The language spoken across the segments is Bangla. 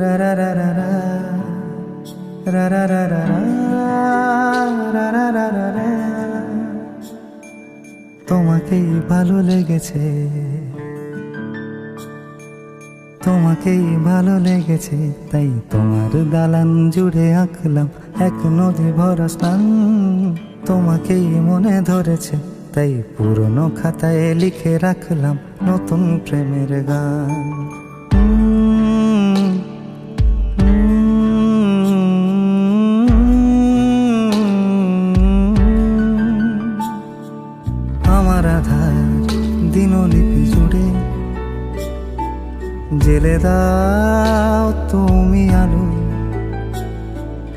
রা রা রা রা রা রা রা রা। তোমাকেই ভালো লেগেছে তোমাকেই ভালো লেগেছে, তাই তোমার দালান জুড়ে আঁকলাম এক নদী ভরা স্থান তোমাকেই মনে ধরেছে, তাই পুরনো খাতায় লিখে রাখলাম নতুন প্রেমের গান দিনলিপি জুড়ে। জেলে দাও তুমি আলো।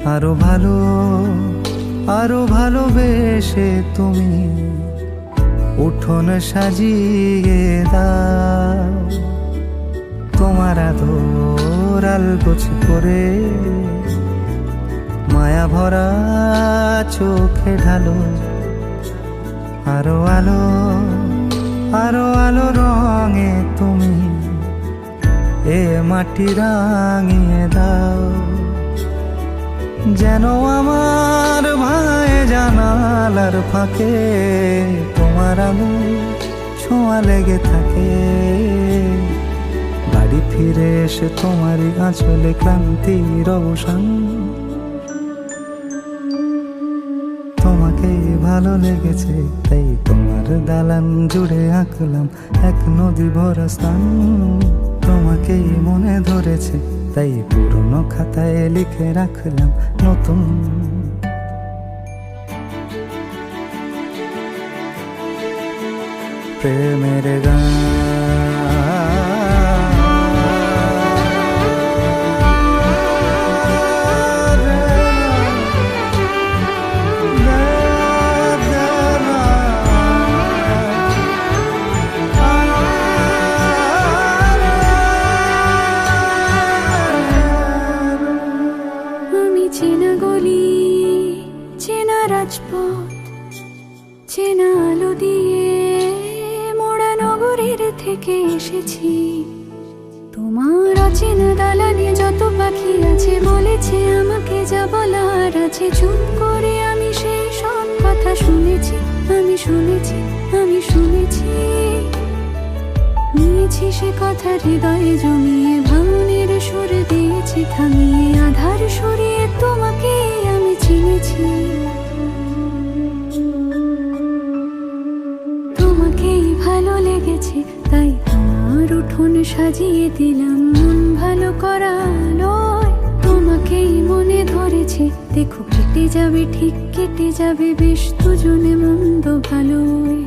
আরও ভালো, আরও ভালোবেসে তুমি। উঠোন সাজিয়ে দাও। তোমার আদর আলগোছ করে। মায়া ভরা চোখে ঢালো। আরও আলো। আরও আলো রঙে তুমি এ মাটি রাঙিয়ে দাও। যেন আমার ভাই জানালার ফাঁকে তোমার আলো ছোঁয়া লেগে থাকে। বাড়ি ফিরে এসে তোমারই আঁচলে ক্লান্তির অবসান। তোমাকে ভালো লেগেছে, তাই তোমার দালান জুড়ে আঁকলাম এক নদী ভরা স্থান। তোমাকেই মনে ধরেছে, তাই পুরনো খাতায় লিখে রাখলাম নতুন। প্রেমের গান রাজপথ, চেনা আলো দিয়ে মোড়া নগরের থেকে এসেছি। তোমার অচেনা দালানে যত পাখি আছে, বলেছে আমাকে যা বলার আছে, চুপ করে আমি সেই সব কথা শুনেছি, আমি শুনেছি আমি শুনেছি। নিয়েছি সে কথা হৃদয়ে জমিয়ে ভাঙনের লেগেছে তাই তোমার উঠোন সাজিয়ে দিলাম। মন ভালো করা তোমাকেই মনে ধরেছে। দেখো, কেটে যাবে, ঠিক কেটে যাবে, বেশ দুজনে মন্দ ভালোই।